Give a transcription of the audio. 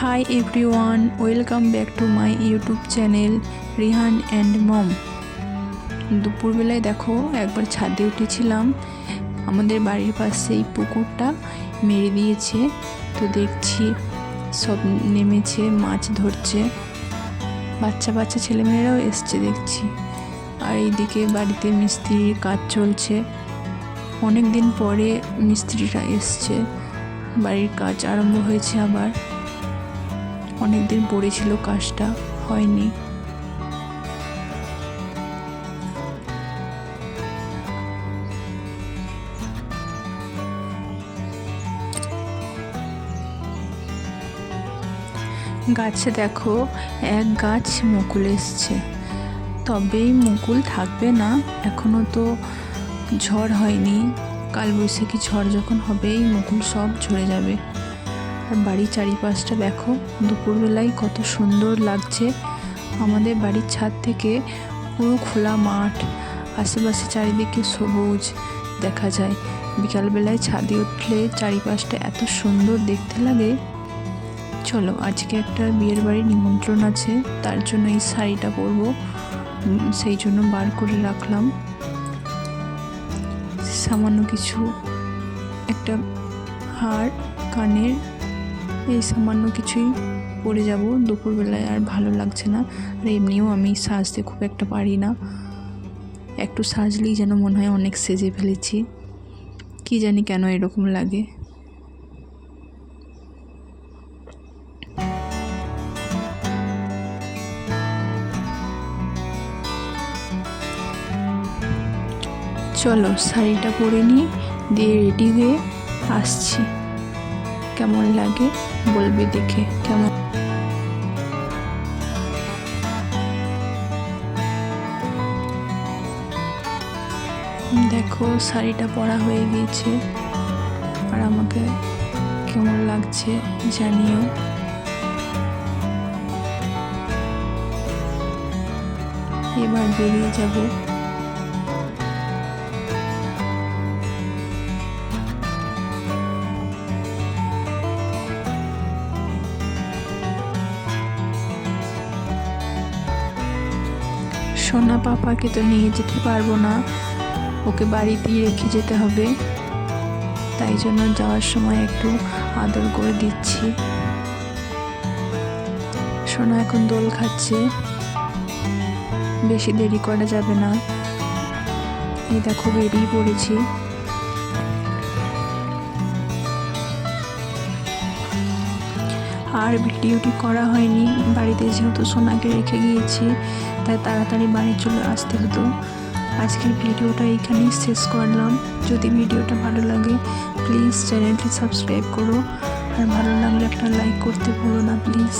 Hi everyone welcome back to my YouTube channel Rihan and mom দুপুরবেলায় দেখো, একবার ছাদে উঠেছিলাম। আমাদের বাড়ির পাশে এই পুকুরটা মেরে দিয়েছে। তো দেখছি সব নেমেছে, মাছ ধরছে। বাচ্চা বাচ্চা ছেলেমেয়েরাও এসছে দেখছি। আর এইদিকে বাড়িতে মিস্ত্রির কাজ চলছে। অনেক দিন পরে মিস্ত্রিরা এসছে। বাড়ির কাজ আরম্ভ হয়েছে আবার। অনেক দিন পড়েছিল কাজটা, হয়নি। গাছে দেখো, এক গাছ মুকুল এসছে। তবেই মুকুল থাকবে না এখনও তো ঝড় হয়নি। কাল বৈশাখী ঝড় যখন হবেই মুকুল সব ঝরে যাবে। আর বাড়ির চারিপাশটা দেখো, দুপুরবেলায় কত সুন্দর লাগছে। আমাদের বাড়ির ছাদ থেকে পুরো খোলা মাঠ, আশেপাশে চারিদিকে সবুজ দেখা যায়। বিকালবেলায় ছাদে উঠলে চারিপাশটা এত সুন্দর দেখতে লাগে। চলো, আজকে একটা বিয়ের বাড়ির নিমন্ত্রণ আছে, তার জন্য এই শাড়িটা পরবো। সেই জন্য বার করে রাখলাম। সামান্য কিছু, একটা হার, কানের এই সামান্য কিছুই পরে যাব দুপুরবেলায় আর ভালো লাগছে না। আর এমনিও আমি সাজতে খুব একটা পারি না। একটু সাজলেই যেন মনে হয় অনেক সেজে ফেলেছি। কি জানি কেন এরকম লাগে। চলো শাড়িটা পরে নিই দিয়ে রেডি হয়ে আসছি। কেমন লাগে বলবে দেখে, কেমন? দেখো, শাড়িটা পরা হয়ে গিয়েছে। আর আমাকে কেমন লাগছে জানিও। এবার বেরিয়ে যাব। সোনা পাপাকে তো নিয়ে যেতে পারব না। ওকে বাড়িতেই রেখে যেতে হবে। তাই জন্য যাওয়ার সময় একটু আদর করে দিচ্ছি। সোনা এখন দোল খাচ্ছে। বেশি দেরি করা যাবে না। এটা খুব বেরিয়ে পড়েছি। আর ভিডিওটি করা হয়নি। বাড়িতে যেহেতু সোনাকে রেখে গিয়েছি, তাই তাড়াতাড়ি বাড়ি চলে আসতে হতো। আজকের ভিডিওটা এইখানেই শেষ করলাম। যদি ভিডিওটা ভালো লাগে প্লিজ চ্যানেলটি সাবস্ক্রাইব করো। আর ভালো লাগলে একটা লাইক করতে ভুলো না প্লিজ